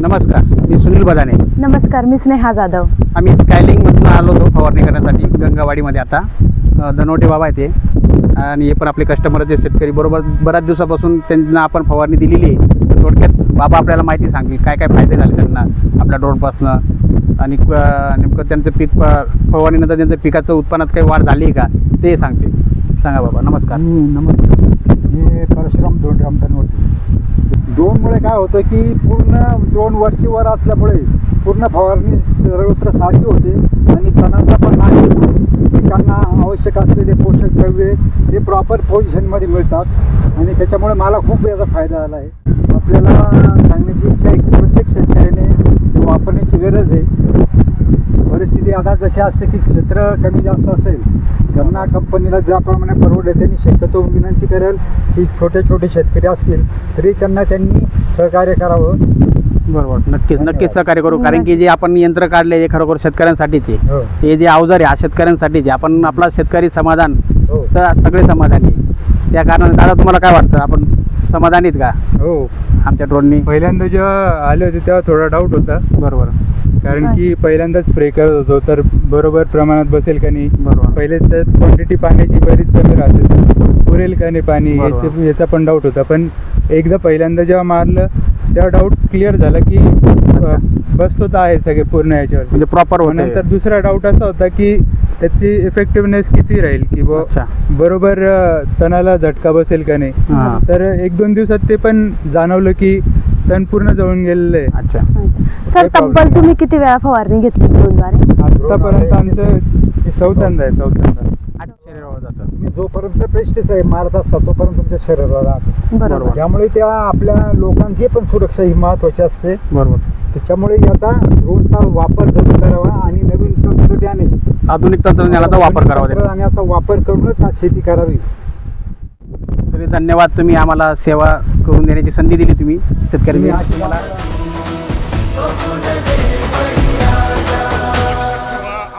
नमस्कार मी सुनील बदाने. नमस्कार मी स्नेहा जाधव. आम्ही स्कायलिंगमधून आलो होतो फवारणी करण्यासाठी गंगावाडीमध्ये आता. अ, धनवटे बाबा आहे ते आणि हे पण आपले कस्टमर जे शेतकरी. बरोबर बऱ्याच दिवसापासून त्यांना आपण फवारणी दिलेली आहे. थोडक्यात बाबा आपल्याला माहिती सांगतील काय काय फायदे झाले त्यांना आपल्या ड्रोनपासनं आणि नेमकं त्यांचं पीक फवारणीनंतर त्यांचं पिकाचं उत्पन्नात काही वाढ झाली आहे का? ते सांगतील. सांगा बाबा नमस्कार. नमस्कार. मी परशुराम दोंडराम धनवटे ड्रोनमुळे काय होतं की पूर्ण ड्रोन वरचीवर असल्यामुळे पूर्ण फवारणी सर्वत्र सारखी होते आणि तणाचा पण नाश होतो. पिकांना आवश्यक असलेले पोषक द्रव्ये हे प्रॉपर पोझिशनमध्ये मिळतात आणि त्याच्यामुळे मला खूप याचा फायदा झाला आहे. आपल्याला सांगण्याची इच्छा आहे की प्रत्येक शेतकऱ्याने वापरण्याची गरज आहे. परिस्थिती आता जशी असते की क्षेत्र कमी जास्त असेल त्यांना कंपनीला ज्याप्रमाणे परवडेल त्यांनी शक्यतो विनंती करेल की छोटे छोटे शेतकरी असतील तरी त्यांना त्यांनी सहकार्य करावं. बरोबर. नक्कीच नक्कीच सहकार्य करू. कारण की जे आपण यंत्र काढले हे खरोखर शेतकऱ्यांसाठीच आहे हो. हे जे अवजार आहे हा शेतकऱ्यांसाठीच आपण आपला शेतकरी समाधान हो. तर सगळे समाधानी त्या कारणाने दादा तुम्हाला काय वाटतं? आपण समाधानीत का? हो. आमच्या ड्रोननी पहिल्यांदा जेव्हा आले होते तेव्हा थोडा डाऊट होता. बरोबर. कारण की पहिल्यांदा स्प्रे करत होतो तर बरोबर प्रमाणात बसेल का नाही? बरोबर. पहिले तर क्वांटिटी पाण्याची बरीच कमी राहते. पुरेल का नाही पाणी. याचे याचा पण डाऊट होता. पण एकदा पहिल्यांदा जेव्हा मारलं तेव्हा डाऊट क्लिअर झाला की बसतो तर आहे सगळे पूर्ण याच्यावर. म्हणजे प्रॉपर मग नंतर दुसरा डाऊट असा होता की त्याची इफेक्टिव्हनेस किती राहील? की बरोबर तणाला झटका बसेल का नाही? तर एक दोन दिवसात ते पण जाणवलं की तण पूर्ण जळून गेलेलं आहे. अच्छा. सर काही problem तब्बल तुम्ही किती वेळा फवारणी घेतली ड्रोनद्वारे आतापर्यंत आमचं चौथ्यांदा आहे चौथ्यांदा. आज शरीरावर जातं. तुम्ही जोपर्यंत पेस्टिसाईड मारत असता तोपर्यंत तुमच्या शरीराला राहतं. बरोबर. त्यामुळे त्या आपल्या लोकांची पण सुरक्षा ही महत्वाची असते. बरोबर. त्याच्यामुळे याचा ड्रोनचा वापर जरूर करावा आणि नवीन तंत्रज्ञाने आधुनिक तंत्रज्ञानाचा वापर करावा लागेल. तंत्रज्ञानाचा वापर करूनच आज शेती करावी. तरी धन्यवाद तुम्ही आम्हाला सेवा करून देण्याची संधी दिली तुम्ही अशी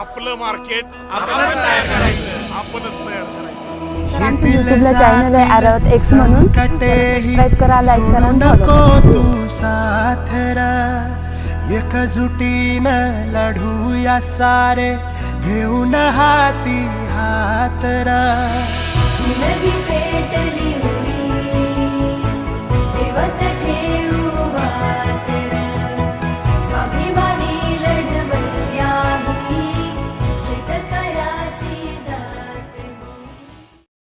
आपलं मार्केट आपण तयार करायचं. आपणच तयार करायचं. आमचं युट्यूबला चॅनल आहे आरवत एक्स म्हणून. सबस्क्राईब करा लाईक करा आणि follow करा. तू साथरा एकजुटीनं लढूया सारे. घेऊन हाती हातरा.